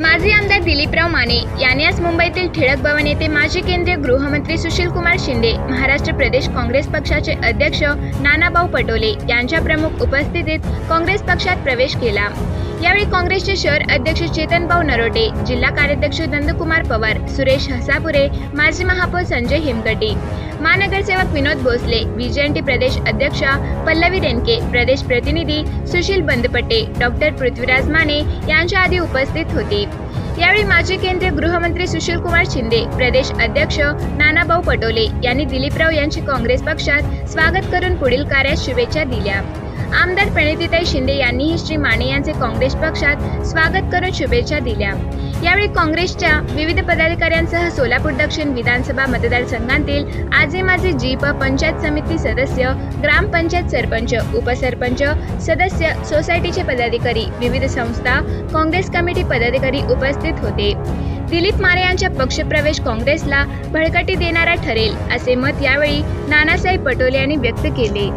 माजी आमदार दिलीपराव माने यांनी आज मुंबईतील ठिळक भवन येथे माजी केंद्रीय गृहमंत्री सुशीलकुमार शिंदे महाराष्ट्र प्रदेश काँग्रेस पक्षाचे अध्यक्ष नानाभाऊ पटोले यांच्या प्रमुख उपस्थितीत काँग्रेस पक्षात प्रवेश केला. यावेळी काँग्रेसचे शहर अध्यक्ष चेतनभाऊ नरोटे जिल्हा कार्याध्यक्ष नंदकुमार पवार सुरेश हसापुरे माजी महापौर संजय हिमगटी महानगरसेवक विनोद भोसले विजयंती प्रदेश अध्यक्षा पल्लवी रेनके प्रदेश प्रतिनिधी सुशील बंदपट्टे डॉक्टर पृथ्वीराज माने यांच्या आधी उपस्थित होते. यावेळी माजी केंद्रीय गृहमंत्री सुशीलकुमार शिंदे प्रदेश अध्यक्ष नानाभाऊ पटोले यांनी दिलीपराव यांचे काँग्रेस पक्षात स्वागत करून पुढील कार्यात शुभेच्छा दिल्या. आमदार प्रणितीताई शिंदे यांनीही श्री माने यांचे काँग्रेस पक्षात स्वागत करून शुभेच्छा दिल्या. यावेळी काँग्रेसच्या विविध पदाधिकाऱ्यांसह सोलापूर दक्षिण विधानसभा मतदारसंघातील आजे माझे जीप पंचायत समिती सदस्य ग्रामपंचायत सरपंच उपसरपंच सदस्य सोसायटीचे पदाधिकारी विविध संस्था काँग्रेस कमिटी पदाधिकारी उपस्थित होते. दिलीप माने यांच्या पक्षप्रवेश काँग्रेसला भळकटी देणारा ठरेल असे मत यावेळी नानासाहेब पटोले यांनी व्यक्त केले.